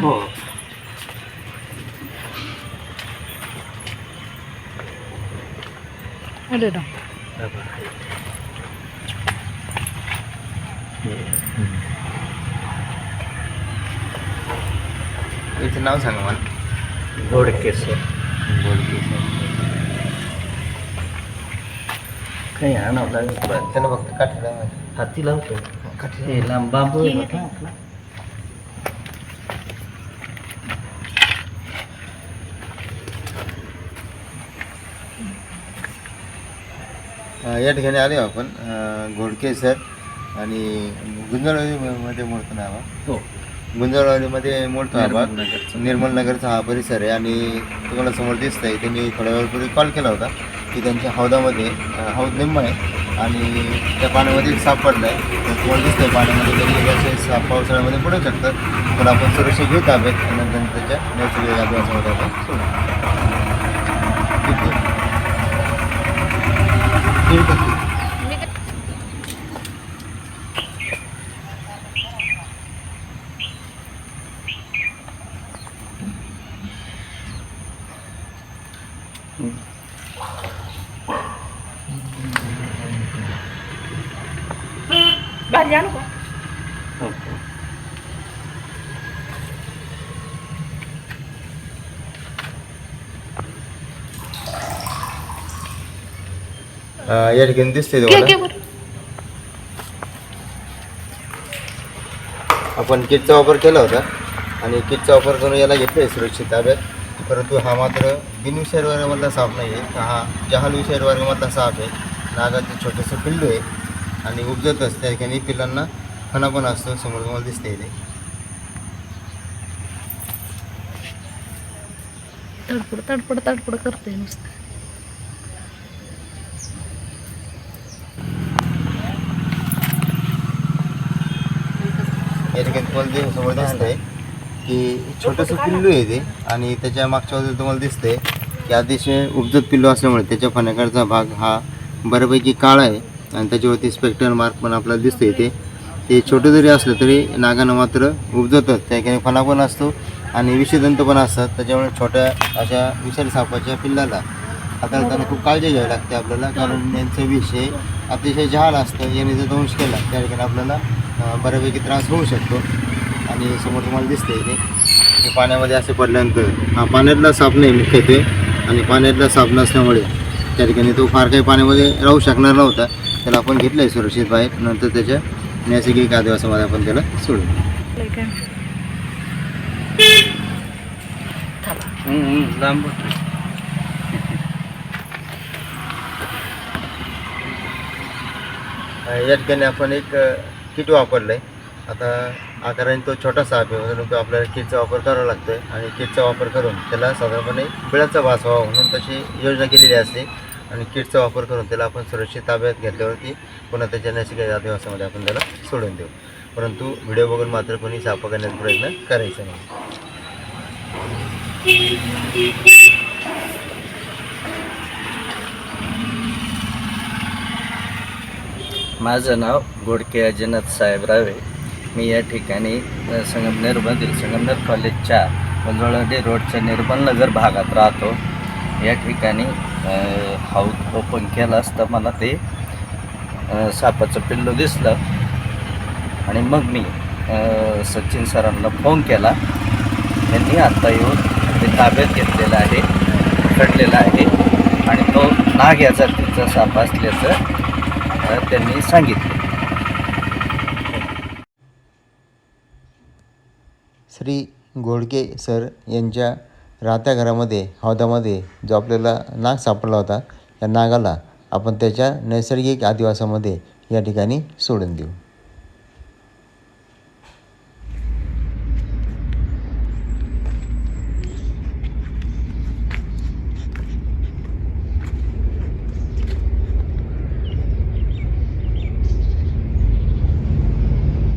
हो अरे ना याचं नाव सांगा मला गोडकेसर काही आणावं लागेल तुला. त्याला फक्त काठी हाती लावतो हे लांब बांबू या ठिकाणी आले आपण. घोडके सर आणि गुंजळवाडीमध्ये मोडतो नाव हो. गुंजळवाडीमध्ये मोडतो निर्मलनगरचा. निर्मल नगरचा. हा परिसर आहे आणि तुम्हाला समोर दिसत आहे त्यांनी थोड्या वेळापूर्वी कॉल केला होता की त्यांच्या हौदामध्ये हौद निम्म आहे आणि त्या पाण्यामध्ये साप पडला आहे तर तुम्हाला दिसतंय पाण्यामध्ये असे साप पावसाळ्यामध्ये पडू शकतात. पण आपण सुरक्षा घेऊ ताब्यात नंतर त्याच्या नैसर्गिक अभ्यासामध्ये आपण Kan- hmm. Banyak kok. या ठिकाणी दिसते तुम्हाला आपण किटचा वापर केला होता आणि किटचा वापर करून याला घेतलं आहे सुरक्षित ताब्यात परंतु हा मात्र बिनविषारी वर्गामधला साप नाही आहे हा जहाल विषारी वर्गामधला साप आहे नागाचं छोटंसं पिल्लू आहे आणि उपजतच त्या ठिकाणी पिल्लांना फणा पण असतो समोर तुम्हाला दिसते इथे तडपड तडपड तडपड करते नुसतं तुम्हाला समोर दिसत आहे की छोटंसं पिल्लू आहे ते. आणि त्याच्या मागच्या बाजूला तुम्हाला दिसतंय की अतिशय उपजत पिल्लू असल्यामुळे त्याच्या फण्याकडचा भाग हा बऱ्यापैकी काळा आहे. आणि त्याच्यावरती स्पेक्टर मार्क पण आपल्याला दिसतं इथे ते छोटं जरी असलं तरी नागानं मात्र उपजतच त्या ठिकाणी फणा पण असतो आणि विषदंत पण असतात. त्याच्यामुळे छोट्या अशा विषारी सापाच्या पिल्लाला हाताळताना खूप काळजी घ्यावी लागते आपल्याला. कारण यांचं विष हे अतिशय जहाल असतं. याने जर दंश केला. त्या ठिकाणी आपल्याला बऱ्यापैकी त्रास होऊ शकतो. आणि समोर तुम्हाला दिसते इथे हे पाण्यामध्ये असे पडल्यानंतर हा पाण्यातला साप नाही मुख्यत्वे आणि पाण्यातला साप नसल्यामुळे त्या ठिकाणी तो फार काही पाण्यामध्ये राहू शकणार नव्हता. त्याला आपण घेतलं आहे सुरक्षित बाहेर नंतर त्याच्या नैसर्गिक आदिवासामध्ये आपण त्याला सोडू लांब या ठिकाणी आपण एक किट वापरलं आहे आता आकाराने तो छोटा साप आहे परंतु आपल्याला किटचा वापर करावा लागतो आहे आणि किटचा वापर करून त्याला साधारणपणे बिळाचा वास व्हावा म्हणून तशी योजना केलेली असते. आणि किटचा वापर करून त्याला आपण सुरक्षित ताब्यात घेतल्यावरती पुन्हा त्याच्या नैसर्गिक आदिवासामध्ये आपण त्याला सोडून देऊ. परंतु व्हिडिओ बघून मात्र कोणी साप करण्याचा प्रयत्न करायचा नाही. माझं नाव गोडके अजिनाथ साहेब रावे. मी या ठिकाणी संगमनेर संगमनेरमधील संगमनेर कॉलेजच्या मंजुळवाडी रोडच्या निर्मल नगर भागात राहतो. या ठिकाणी हाऊस ओपन केला असता. मला ते सापाचं पिल्लू दिसलं. आणि मग मी सचिन सरांना फोन केला. त्यांनी आत्ता येऊन ते ताब्यात घेतलेलं आहे पकडलेलं आहे. आणि तो नाग या तिचा साप असल्याचं त्यांनी सांगितलं. श्री गोडके सर यांच्या राहत्या घरामध्ये हौदामध्ये जो आपल्याला नाग सापडला होता. त्या नागाला आपण त्याच्या नैसर्गिक आदिवासामध्ये या ठिकाणी सोडून देऊ.